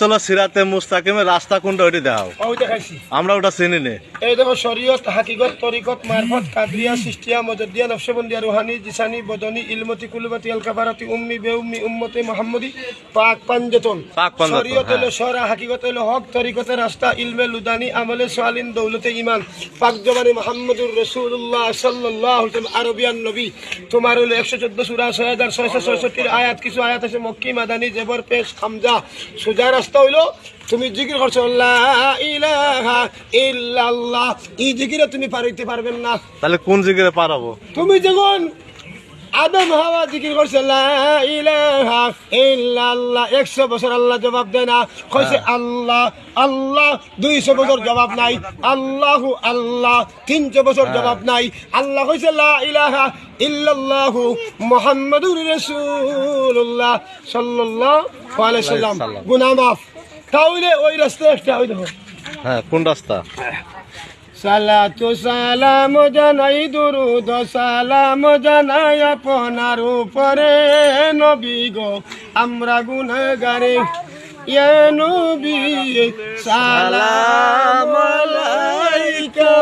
চলো সিরাতে মুস্তাকিমের রাস্তা কোনটা ওইটি দেখাও। আমরা ওটা চিনি নে। এই দেখো শরীয়ত হাকিগত তরিকত মারফত কাদরিয়া সৃষ্টিয়া মজদিয়া নকশবন্দিয়া রুহানি জিসানি বদনি ইলমতি কুলবতি আল কাবারাতি উম্মি বেউম্মি উম্মতে মোহাম্মদী পাক পাঞ্জতন। পাক পাঞ্জাতন, শরীয়ত হলো হ্যাঁ। হাকিগত হলো হক তরিকতে রাস্তা ইলমে লুদানি আমলে সোয়ালিন দৌলতে ইমান পাক জবানি মোহাম্মদুর রসুল্লাহ সাল্লাহ আরবিয়ান নবী। তোমার হলো একশো চোদ্দ সুরা ছয় হাজার ছয়শো ছয়ষট্টির আয়াত। কিছু আয়াত আছে মক্কি মাদানি জেবর পেশ খামজা সোজা রাস্তা হইল তুমি জিকির করছ ইল্লাল্লাহ। এই জিকিরে তুমি পার হইতে পারবেন না। তাহলে কোন জিকিরে পারাবো তুমি যখন আদম হাওয়া জিকির করছে একশো বছর আল্লাহ জবাব দেয় না। কইছে আল্লাহ আল্লাহ দুইশো বছর জবাব নাই। আল্লাহ আল্লাহ তিনশো বছর জবাব নাই। আল্লাহ কইছে লা ইলাহা ইল্লাল্লাহু মুহাম্মাদুর রাসূলুল্লাহ সাল্লাল্লাহু আলাইহি সাল্লাম। সাল্লাম। গুনাহ মাফ। তাহলে ওই রাস্তা একটা ওই দেখো। হ্যাঁ কোন রাস্তা? সালাতু সালাম জানাই দুরুদ, সালাম জানাই আপনার উপরে নবী গো। আমরা গুণগারে ইয়া নবী, সালাম আলাইকা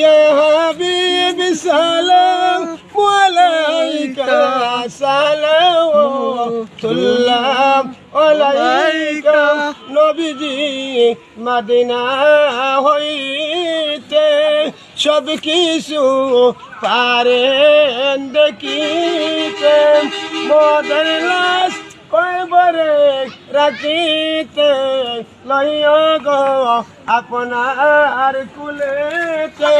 ইয়া হাবিব, সালাম আলাইকা সালাম আলাইকা। নবীজি, মদিনা হইতে সব কিছু পারেন দেখিতে। মদের লাশ রাখিতে। লইয়া গো আপনার কুলেতে।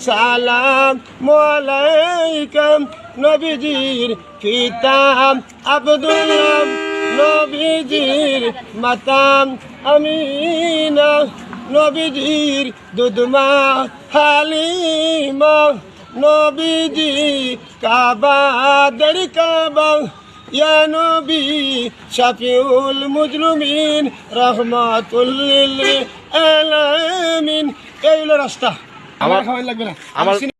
সালাম আলাইকুম। নবীজির পিতাম আব্দুল্লাহ। নবীজির মাতাম আমিনা। নবীজির দুধমা হালিমা নবীজি কাবা দের কাবা। ইয়া নবী শাফিউল মুজলুমিন রহমাতুল্লিল আলামিন। এই হলো রাস্তা। আমার আমার- খাওয়াই লাগবে না। আমার-